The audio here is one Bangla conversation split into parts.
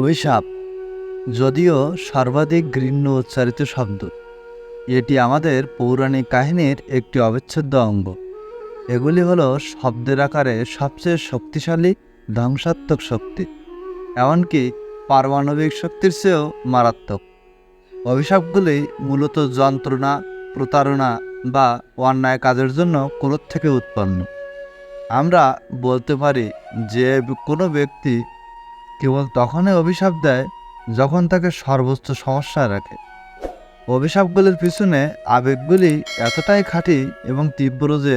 অভিশাপ, যদিও সর্বাধিক ঘৃণ্য উচ্চারিত শব্দ। এটি আমাদের পৌরাণিক কাহিনীর একটি অবিচ্ছেদ্য অঙ্গ। এগুলি হলো শব্দের আকারে সবচেয়ে শক্তিশালী, ধ্বংসাত্মক শক্তি, এমনকি পারমাণবিক শক্তির চেয়েও মারাত্মক। অভিশাপগুলি মূলত যন্ত্রণা, প্রতারণা বা অন্যায় কাজের জন্য ক্রোধ থেকে উৎপন্ন। আমরা বলতে পারি যে কোনো ব্যক্তি কেবল তখনই অভিশাপ দেয় যখন তাকে সর্বোচ্চ সমস্যায় রাখে। অভিশাপগুলির পিছনে আবেগগুলি এতটাই খাঁটি এবং তীব্র যে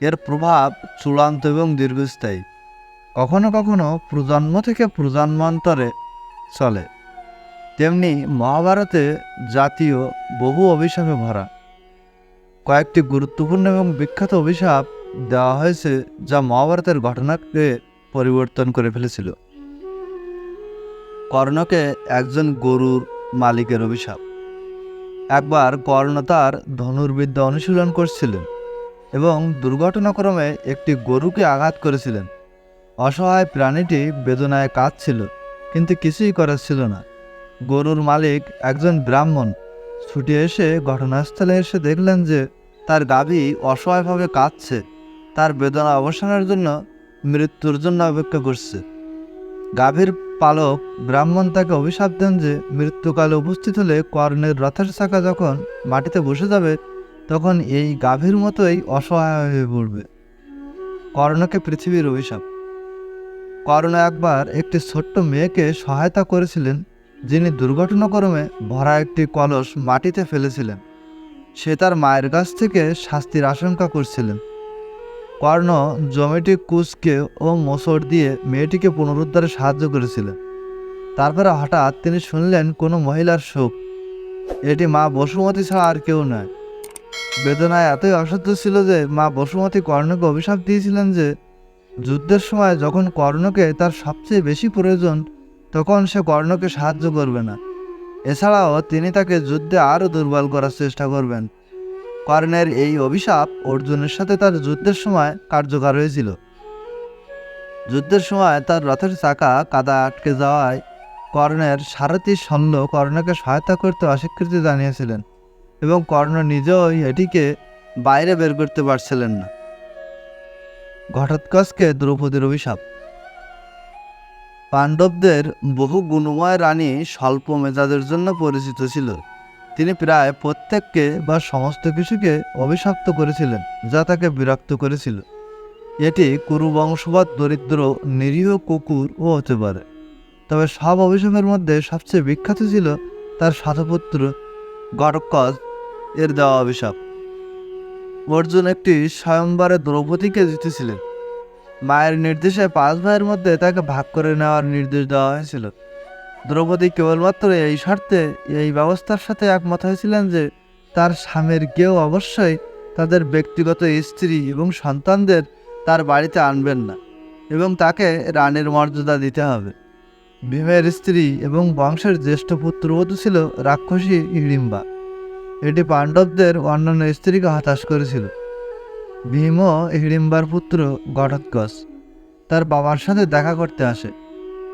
এর প্রভাব চূড়ান্ত এবং দীর্ঘস্থায়ী, কখনো কখনো প্রজন্ম থেকে প্রজন্মান্তরে চলে। তেমনি মহাভারতে জাতীয় বহু অভিশাপে ভরা। কয়েকটি গুরুত্বপূর্ণ এবং বিখ্যাত অভিশাপ দেওয়া হয়েছে যা মহাভারতের ঘটনাকে পরিবর্তন করে ফেলেছিল। কর্ণকে একজন গরুর মালিকের অভিশাপ। একবার কর্ণ তার ধনুর্বিদ্যা অনুশীলন করছিলেন এবং দুর্ঘটনাক্রমে একটি গরুকে আঘাত করেছিলেন। অসহায় প্রাণীটি বেদনায় কাঁদছিল, কিন্তু কিছুই করার ছিল না। গরুর মালিক একজন ব্রাহ্মণ ছুটে এসে ঘটনাস্থলে এসে দেখলেন যে তার গাভী অসহায়ভাবে কাঁদছে। তার বেদনা অবসানের জন্য মৃত্যুর জন্য অপেক্ষা করছে। গাভীর পালক ব্রাহ্মণ তাকে অভিশাপ দেন যে মৃত্যুকালে উপস্থিত হলে কর্ণের রথের চাকা যখন মাটিতে বসে যাবে, তখন এই গাভীর মতোই অসহায় হয়ে পড়বে। কর্ণকে পৃথিবীর অভিশাপ। কর্ণ একবার একটি ছোট্ট মেয়েকে সহায়তা করেছিলেন, যিনি দুর্ঘটনাক্রমে ভরা একটি কলস মাটিতে ফেলেছিলেন। সে তার মায়ের কাছ থেকে শাস্তির আশঙ্কা করছিলেন। কর্ণ জমিটি কুচকে ও মোসর দিয়ে মেয়েটিকে পুনরুদ্ধারে সাহায্য করেছিলেন তারপরে হঠাৎ তিনি শুনলেন কোনো মহিলার শোক। এটি মা বসুমতী ছাড়া আর কেউ নয়। বেদনায় এতই অসহ্য ছিল যে মা বসুমতী কর্ণকে অভিশাপ দিয়েছিলেন যে, যুদ্ধের সময় যখন কর্ণকে তার সবচেয়ে বেশি প্রয়োজন, তখন সে কর্ণকে সাহায্য করবে না। এছাড়াও তিনি তাকে যুদ্ধে আরও দুর্বল করার চেষ্টা করবেন। কর্ণের এই অভিশাপ অর্জুনের সাথে তার যুদ্ধের সময় কার্যকর হয়েছিল। যুদ্ধের সময় তার রথের চাকা কাদা আটকে যাওয়ায় কর্ণের সারথি শল্য কর্ণকে সহায়তা করতে অস্বীকৃতি জানিয়েছিলেন এবং কর্ণ নিজেও এটিকে বাইরে বের করতে পারছিলেন না। ঘটোৎকচকে দ্রৌপদীর অভিশাপ। পাণ্ডবদের বহু গুণময় রানী স্বল্প মেজাজের জন্য পরিচিত ছিল। তিনি প্রায় প্রত্যেককে বা সমস্ত কিছুকে অভিশপ্ত করেছিলেন, যা তাকে বিরক্ত করেছিল। এটি কুরুবংশবৎ দরিদ্র, নিরীহ কুকুরও হতে পারে। তবে সব অভিশাপের মধ্যে সবচেয়ে বিখ্যাত ছিল তার সাথপুত্র গটকজ এর দেওয়া অভিশাপ। অর্জুন একটি স্বয়ংবরে দ্রৌপদীকে জিতেছিলেন। মায়ের নির্দেশে পাঁচ ভাইয়ের মধ্যে তাকে ভাগ করে নেওয়ার নির্দেশ দেওয়া হয়েছিল। দ্রৌপদী কেবলমাত্র এই শর্তে, এই ব্যবস্থার সাথে একমত হয়েছিলেন যে, তার স্বামীর কেউ অবশ্যই তাদের ব্যক্তিগত স্ত্রী এবং সন্তানদের তার বাড়িতে আনবেন না এবং তাকে রানীর মর্যাদা দিতে হবে। ভীমের স্ত্রী এবং বংশের জ্যেষ্ঠ পুত্রবধূ ছিল রাক্ষসী হিড়িম্বা এটি পাণ্ডবদের অন্যান্য স্ত্রীকে হতাশ করেছিল। ভীমও হিড়িম্বার পুত্র ঘটোৎকচ তার বাবার সাথে দেখা করতে আসে।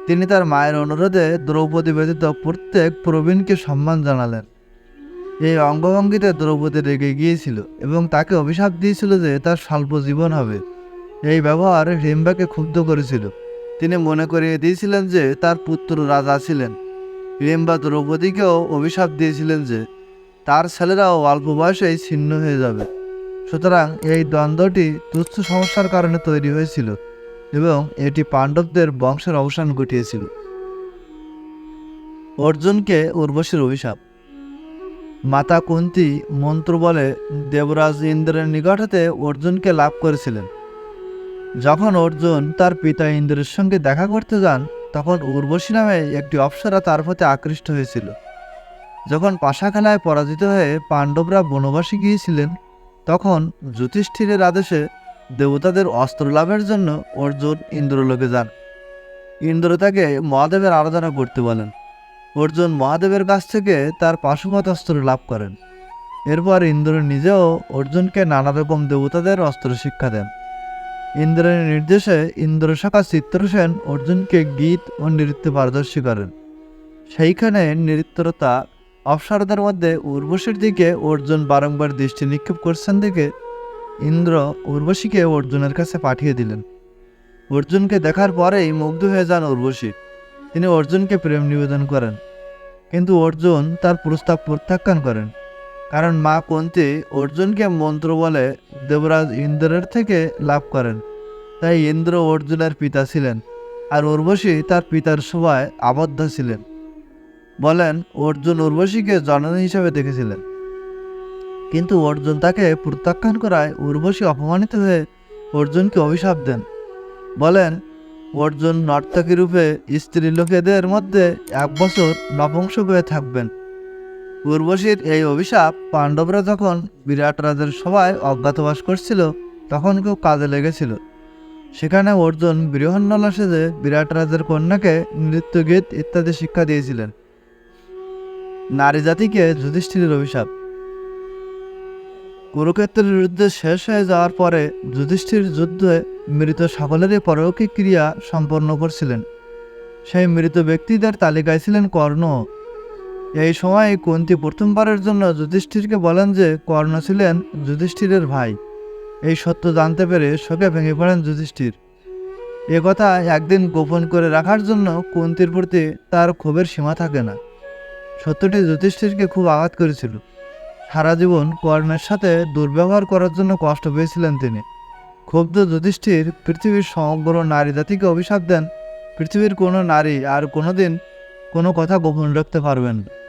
তিনি তার মায়ের অনুরোধে দ্রৌপদী ব্যতীত প্রত্যেক প্রবীণকে সম্মান জানালেন। এই অঙ্গভঙ্গিতে দ্রৌপদী রেগে গিয়েছিল এবং তাকে অভিশাপ দিয়েছিল যে তার স্বল্প জীবন হবে। এই ব্যবহার হিড়িম্বাকে ক্ষুব্ধ করেছিল। তিনি মনে করিয়ে দিয়েছিলেন যে তার পুত্র রাজা ছিলেন। হিড়িম্বা দ্রৌপদীকেও অভিশাপ দিয়েছিলেন যে তার ছেলেরাও অল্প বয়সেই ছিন্ন হয়ে যাবে। সুতরাং এই দ্বন্দ্বটি তুচ্ছ সমস্যার কারণে তৈরি হয়েছিল। এটি পাণ্ডবদের বংশের অবসান ঘটিয়েছিল। অর্জুনকে উর্বশীর অভিশাপ। মাতা কুন্তি মন্ত্র বলে দেবরাজ ইন্দ্রের নিকট হতে অর্জুনকে লাভ করেছিলেন। যখন অর্জুন তার পিতা ইন্দ্রের সঙ্গে দেখা করতে যান, তখন উর্বশী নামে একটি অপ্সরা তার প্রতি আকৃষ্ট হয়েছিল। যখন পাশা খেলায় পরাজিত হয়ে পাণ্ডবরা বনবাসী গিয়েছিলেন, তখন যুধিষ্ঠিরের আদেশে দেবতাদের অস্ত্র লাভের জন্য অর্জুন ইন্দ্রলোকে যান। ইন্দ্র তাকে মহাদেবের আরাধনা করতে বলেন। অর্জুন মহাদেবের কাছ থেকে তার পাশুপত অস্ত্র লাভ করেন। এরপর ইন্দ্র নিজেও অর্জুনকে নানা রকম দেবতাদের অস্ত্র শিক্ষা দেন। ইন্দ্রের নির্দেশে ইন্দ্রশাখা চিত্রসেন অর্জুনকে গীত ও নৃত্যে পারদর্শী করেন। সেইখানে নৃত্যরতা অপসরদের মধ্যে উর্বশীর দিকে অর্জুন বারংবার দৃষ্টি নিক্ষেপ করছেন দেখে ইন্দ্র উর্বশীকে অর্জুনের কাছে পাঠিয়ে দিলেন। অর্জুনকে দেখার পরেই মুগ্ধ হয়ে যান উর্বশী। তিনি অর্জুনকে প্রেম নিবেদন করেন। কিন্তু অর্জুন তার প্রস্তাব প্রত্যাখ্যান করেন। কারণ মা কুন্তি অর্জুনকে মন্ত্র বলে দেবরাজ ইন্দ্রের থেকে লাভ করেন। তাই ইন্দ্র অর্জুনের পিতা ছিলেন আর উর্বশী তার পিতার সভায় আবদ্ধ ছিলেন। বলেন, অর্জুন উর্বশীকে জননী হিসেবে দেখেছিলেন। কিন্তু অর্জুন তাকে প্রত্যাখ্যান করায় উর্বশী অপমানিত হয়ে অর্জুনকে অভিশাপ দেন। বলেন, অর্জুন নর্তকী রূপে স্ত্রী লোকেদের মধ্যে এক বছর নপুংসক হয়ে থাকবেন। উর্বশীর এই অভিশাপ পাণ্ডবরা যখন বিরাট রাজের সভায় অজ্ঞাতবাস করছিল, তখন কেউ কাজে লেগেছিল। সেখানে অর্জুন বৃহন্নলা সেজে বিরাট রাজের কন্যাকে নৃত্যগীত ইত্যাদি শিক্ষা দিয়েছিলেন। নারী জাতিকে যুধিষ্ঠিরের অভিশাপ। কুরুক্ষেত্রের যুদ্ধ শেষ হয়ে যাওয়ার পরে যুধিষ্ঠির যুদ্ধে মৃত সকলেরই পরলৌকিক ক্রিয়া সম্পন্ন করছিলেন। সেই মৃত ব্যক্তিদের তালিকায় ছিলেন কর্ণ। এই সময় কুন্তি প্রথমবারের জন্য যুধিষ্ঠিরকে বলেন যে কর্ণ ছিলেন যুধিষ্ঠিরের ভাই। এই সত্য জানতে পেরে শোকে ভেঙে পড়েন যুধিষ্ঠির। এ কথা একদিন গোপন করে রাখার জন্য কুন্তির প্রতি তার ক্ষোভের সীমা থাকে না। সত্যটি যুধিষ্ঠিরকে খুব আঘাত করেছিল। সারা জীবন কর্ণের সাথে দুর্ব্যবহার করার জন্য কষ্ট পেয়েছিলেন তিনি। ক্ষুব্ধ যুধিষ্ঠির পৃথিবীর সমগ্র নারী জাতিকে অভিশাপ দেন। পৃথিবীর কোনো নারী আর কোনোদিন কোনো কথা গোপন রাখতে পারবেন না।